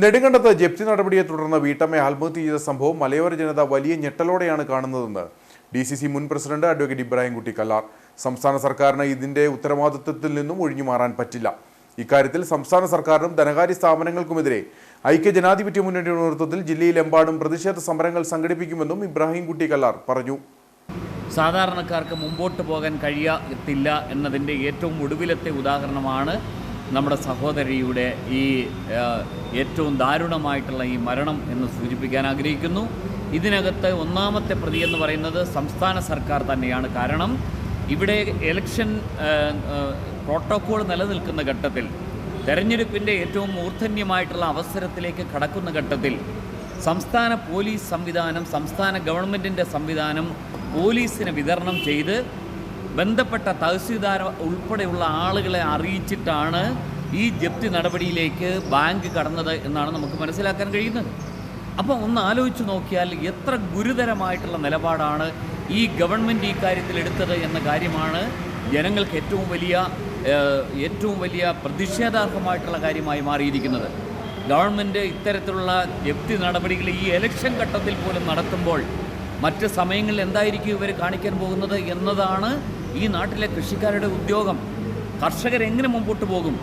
നെടുങ്കണ്ടത്ത് ജപ്തി നടപടിയെ തുടർന്ന് വീട്ടമ്മ ആത്മഹത്യ ചെയ്ത സംഭവം മലയോര ജനത വലിയ ഞെട്ടലോടെയാണ് കാണുന്നതെന്ന് ഡി സി സി മുൻ പ്രസിഡന്റ് അഡ്വക്കേറ്റ് ഇബ്രാഹിംകുട്ടി കല്ലാർ. സംസ്ഥാന സർക്കാരിന് ഇതിന്റെ ഉത്തരവാദിത്വത്തിൽ നിന്നും ഒഴിഞ്ഞു മാറാൻ പറ്റില്ല. ഇക്കാര്യത്തിൽ സംസ്ഥാന സർക്കാരിനും ധനകാര്യ സ്ഥാപനങ്ങൾക്കുമെതിരെ ഐക്യജനാധിപത്യ മുന്നണിയുടെ നേതൃത്വത്തിൽ ജില്ലയിലെമ്പാടും പ്രതിഷേധ സമരങ്ങൾ സംഘടിപ്പിക്കുമെന്നും ഇബ്രാഹിംകുട്ടി കല്ലാർ പറഞ്ഞു. സാധാരണക്കാർക്ക് മുമ്പോട്ട് പോകാൻ കഴിയത്തില്ല എന്നതിന്റെ ഏറ്റവും ഒടുവിലത്തെ ഉദാഹരണമാണ് നമ്മുടെ സഹോദരിയുടെ ഈ ഏറ്റവും ദാരുണമായിട്ടുള്ള ഈ മരണം എന്ന് സൂചിപ്പിക്കാൻ ആഗ്രഹിക്കുന്നു. ഇതിനകത്ത് ഒന്നാമത്തെ പ്രതി എന്ന് പറയുന്നത് സംസ്ഥാന സർക്കാർ തന്നെയാണ്. കാരണം ഇവിടെ ഇലക്ഷൻ പ്രോട്ടോക്കോൾ നിലനിൽക്കുന്ന ഘട്ടത്തിൽ തെരഞ്ഞെടുപ്പിന്റെ ഏറ്റവും മൂർധന്യമായിട്ടുള്ള അവസരത്തിലേക്ക് കടക്കുന്ന ഘട്ടത്തിൽ സംസ്ഥാന പോലീസ് സംവിധാനം സംസ്ഥാന ഗവൺമെന്റിന്റെ സംവിധാനം പോലീസിന് വിതരണം ചെയ്ത് ബന്ധപ്പെട്ട തഹസീൽദാർ ഉൾപ്പെടെയുള്ള ആളുകളെ അറിയിച്ചിട്ടാണ് ഈ ജപ്തി നടപടിയിലേക്ക് ബാങ്ക് കടന്നത് എന്നാണ് നമുക്ക് മനസ്സിലാക്കാൻ കഴിയുന്നത്. അപ്പോൾ ഒന്ന് ആലോചിച്ച് നോക്കിയാൽ എത്ര ഗുരുതരമായിട്ടുള്ള നിലപാടാണ് ഈ ഗവൺമെന്റ് ഈ കാര്യത്തിൽ എടുത്തത് എന്ന കാര്യമാണ് ജനങ്ങൾക്ക് ഏറ്റവും വലിയ ഏറ്റവും വലിയ പ്രതിഷേധാർഹമായിട്ടുള്ള കാര്യമായി മാറിയിരിക്കുന്നത്. ഗവൺമെന്റ് ഇത്തരത്തിലുള്ള ജപ്തി നടപടികൾ ഈ എലക്ഷൻ ഘട്ടത്തിൽ പോലും നടത്തുമ്പോൾ മറ്റ് സമയങ്ങളിൽ എന്തായിരിക്കും ഇവർ കാണിക്കാൻ പോകുന്നത് എന്നതാണ് ഈ നാട്ടിലെ കൃഷിക്കാരുടെ ഉദ്യോഗം കർഷകരെങ്ങനെ മുമ്പോട്ട് പോകും?